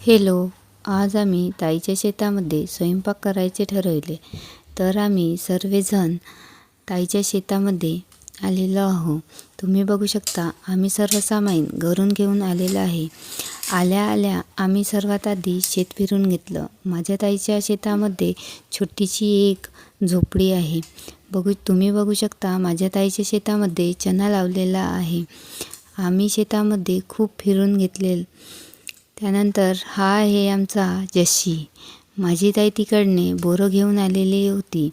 Hello आज आम्ही ताईच्या शेतामध्ये स्वयंपाक करायचे ठरवले. तर आम्ही सर्वजण ताईच्या शेतामध्ये आलेलो आहो. तुम्ही बघू शकता आम्ही सर्वसामाईन घरून घेऊन आलेलं आहे. आल्या आल्या आम्ही सर्वात आधी शेत फिरून घेतलं. माझ्या ताईच्या शेतामध्ये छोटीशी एक झोपडी आहे. बघू तुम्ही बघू शकता माझ्या ताईच्या शेतामध्ये चना लावलेला आहे. आम्ही शेतामध्ये खूप फिरून घेतले त्यानंतर हा आहे आमचा जशी. माझी ताई तिकडने बोरं घेऊन आलेली होती.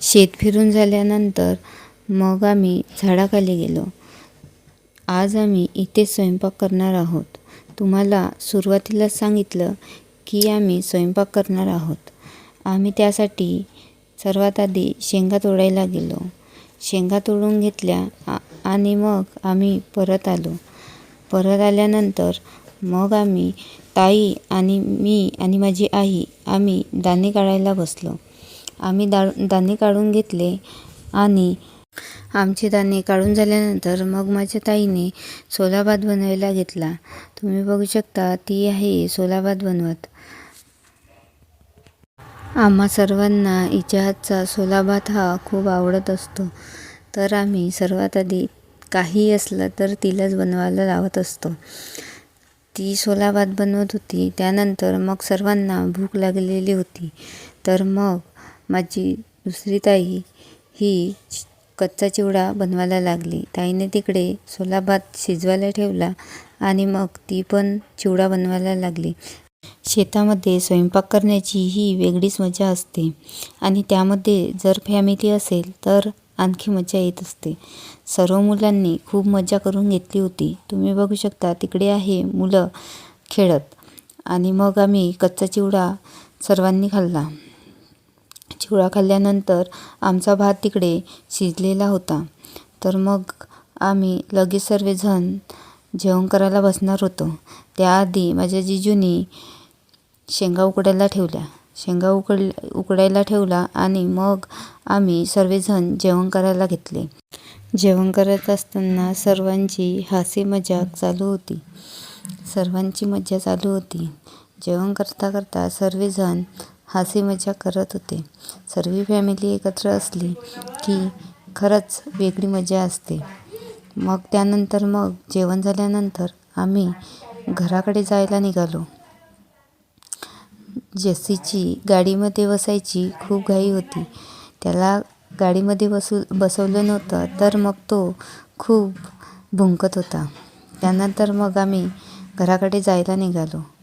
शेत फिरून झाल्यानंतर मग आम्ही झाडाखाली गेलो. आज आम्ही इथे स्वयंपाक करणार आहोत. तुम्हाला सुरुवातीला सांगितलं की आम्ही स्वयंपाक करणार आहोत. आम्ही त्यासाठी सर्वात आधी शेंगा तोडायला गेलो. शेंगा तोडून घेतल्या आ- आणि मग आम्ही परत आलो. परत आल्यानंतर मग आम्ही ताई आणि मी आणि माझी आई आम्ही दाणे काढायला बसलो. आम्ही दा दाणे काढून घेतले आणि आमचे दाणे काढून झाल्यानंतर मग माझ्या ताईने सोलाभात बनवायला घेतला. तुम्ही बघू शकता ती आहे सोलाभात बनवत. आम्हा सर्वांना हिच्या हातचा हा खूप आवडत असतो. तर आम्ही सर्वात आधी काही असलं तर तिलाच बनवायला लावत असतो. ती सोला भात बनवत होती. त्यानंतर मग सर्वांना भूक लागलेली होती. तर मग माझी दुसरी ताई ही कच्चा चिवडा बनवायला लागली. ताईने तिकडे सोला भात शिजवायला ठेवला आणि मग ती पण चिवडा बनवायला लागली. शेतामध्ये स्वयंपाक करण्याची ही वेगळीच मजा असते. आणि त्यामध्ये जर फॅमिली असेल तर आणखी मजा येत असते. सर्व मुलांनी खूप मजा करून घेतली होती. तुम्ही बघू शकता तिकडे आहे मुलं खेळत. आणि मग आम्ही कच्चा चिवडा सर्वांनी खाल्ला. चिवडा खाल्ल्यानंतर आमचा भात तिकडे शिजलेला होता. तर मग आम्ही लगेच सर्वजण जेवण करायला बसणार होतो. त्याआधी माझ्या जिजूनी शेंगा उकडायला ठेवल्या. शेंगा उकड उकडायला ठेवला आणि मग आम्ही सर्वजण जेवण करायला घेतले. जेवण करत असताना सर्वांची हासी मजाक चालू होती. सर्वांची मजा चालू होती. जेवण करता करता सर्वजण हासी मजा करत होते. सर्व फॅमिली एकत्र असली की खरंच वेगळी मजा असते. मग त्यानंतर मग जेवण झाल्यानंतर आम्ही घराकडे जायला निघालो. जेस्सीची गाडीमध्ये बसायची खूप घाई होती. त्याला गाडीमध्ये बसू बसवलं नव्हतं तर मग तो खूप भुंकत होता. त्यानंतर मग आम्ही घराकडे जायला निघालो.